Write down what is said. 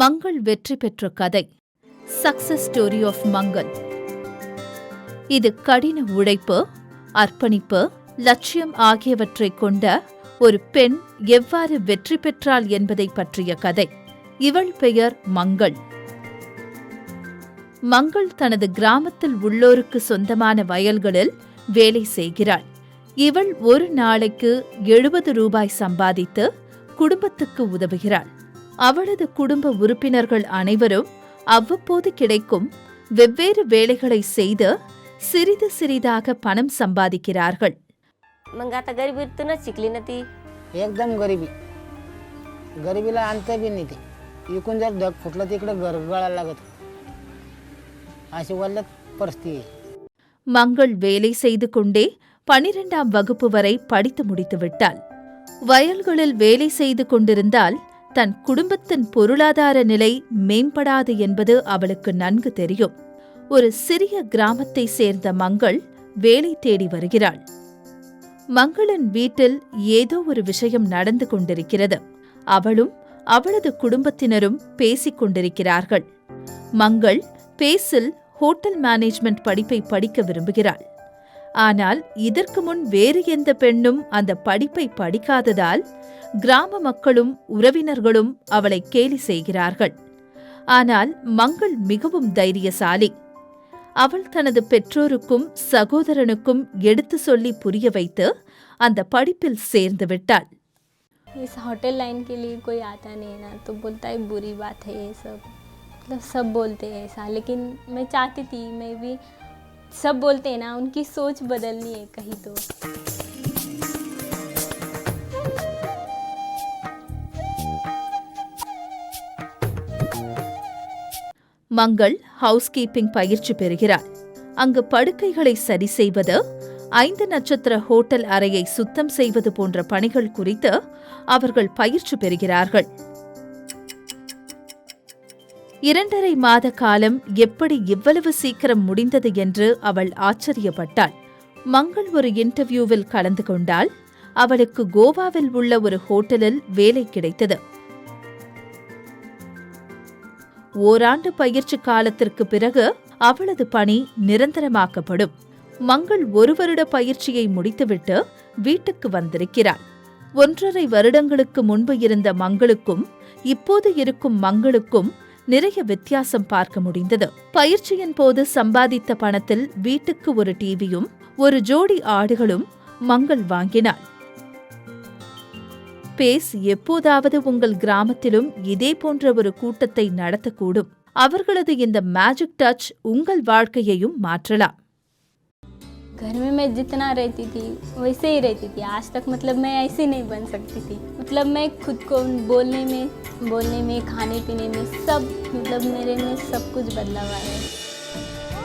மங்கள் வெற்றி பெற்ற கதை. சக்சஸ் ஸ்டோரி ஆஃப் மங்கள் இது கடின உழைப்பு அர்ப்பணிப்பு லட்சியம் ஆகியவற்றைக் கொண்ட ஒரு பெண் எவ்வாறு வெற்றி பெற்றாள் என்பதை பற்றிய கதை. இவள் பெயர் மங்கள். மங்கள் தனது கிராமத்தில் உள்ளோருக்கு சொந்தமான வயல்களில் வேலை செய்கிறாள். இவள் ஒரு நாளைக்கு எழுபது ரூபாய் சம்பாதித்து குடும்பத்துக்கு உதவுகிறாள். அவளது குடும்ப உறுப்பினர்கள் அனைவரும் அவ்வப்போது கிடைக்கும் வெவ்வேறு வேலைகளை செய்து சிறிது சிறிதாக பணம் சம்பாதிக்கிறார்கள் मग आता गरिबीतूनच शिकली ना ती एकदम गरिबी गरिबीला अंत बी नाही ते इकून जर ढग फुटलं तिकडे घर गळायला लागत अशी वल्ल्यात परिस्थिती आहे மங்கள் வேலை செய்து கொண்டே பனிரெண்டாம் வகுப்பு வரை படித்து முடித்து விட்டாள் வயல்களில் வேலை செய்து கொண்டிருந்தால் தன் குடும்பத்தின் பொருளாதார நிலை மேம்படாது என்பது அவளுக்கு நன்கு தெரியும். ஒரு சிறிய கிராமத்தை சேர்ந்த மங்கள் வேலை தேடி வருகிறாள். மங்களின் வீட்டில் ஏதோ ஒரு விஷயம் நடந்து கொண்டிருக்கிறது. அவளும் அவளது குடும்பத்தினரும் பேசிக் கொண்டிருக்கிறார்கள். மங்கள் பேசில் ஹோட்டல் மேனேஜ்மெண்ட் படிப்பை படிக்க விரும்புகிறாள். ஆனால் இதற்கு முன் வேறு எந்த பெண்ணும் அந்த படிப்பை படிக்காததால் கிராம மக்களும் உறவினர்களும் அவளை கேலி செய்கிறார்கள் ஆனால் மங்கள் மிகவும் தைரியசாலி அவள் தனது பெற்றோருக்கும் சகோதரனுக்கும் எடுத்து சொல்லி புரிய வைத்து அந்த படிப்பில் சேர்ந்து விட்டாள் इस होटल लाइन के लिए कोई आता नहीं है ना तो बोलता है बुरी बात है ये सब मतलब सब बोलते हैं ऐसा लेकिन मैं चाहती थी मैं भी सब बोलते हैं ना उनकी सोच बदलनी है कहीं तो மங்கள் ஹவுஸ்கீப்பிங் பயிற்சி பெறுகிறாள் அங்கு படுக்கைகளை சரி செய்வது ஐந்து நட்சத்திர ஹோட்டல் அறையை சுத்தம் செய்வது போன்ற பணிகள் குறித்து அவர்கள் பயிற்சி பெறுகிறார்கள் இரண்டரை மாத காலம் எப்படி இவ்வளவு சீக்கிரம் முடிந்தது என்று அவள் ஆச்சரியப்பட்டாள். மங்கள் ஒரு இன்டர்வியூவில் கலந்து கொண்டால் அவளுக்கு கோவாவில் உள்ள ஒரு ஹோட்டலில் வேலை கிடைத்தது. ஓராண்டு பயிற்சி காலத்திற்கு பிறகு அவளது பணி நிரந்தரமாக்கப்படும். மங்கள் ஒரு வருட பயிற்சியை முடித்துவிட்டு வீட்டுக்கு வந்திருக்கிறாள். ஒன்றரை வருடங்களுக்கு முன்பு இருந்த மங்களுக்கும் இப்போது இருக்கும் மங்களுக்கும் நிறைய வித்தியாசம் பார்க்க முடிந்தது. பயிற்சியின் போது சம்பாதித்த பணத்தில் வீட்டுக்கு ஒரு டிவியும் ஒரு ஜோடி ஆடுகளும் மங்கள் வாங்கினாள். பேஸ் எப்போதாவது உங்கள் கிராமத்திலும் இதே போன்ற ஒரு கூட்டத்தை நடத்தக்கூடும். அவர்களது இந்த மேஜிக் டச் உங்கள் வாழ்க்கையையும் மாற்றலாம். घर में मैं जितना रहती थी, वैसे ही रहती थी। आज तक मतलब मैं ऐसी नहीं बन सकती थी। मतलब मैं खुद को बोलने में बोलने में, खाने पीने में सब मतलब मेरे में सब कुछ बदलाव आया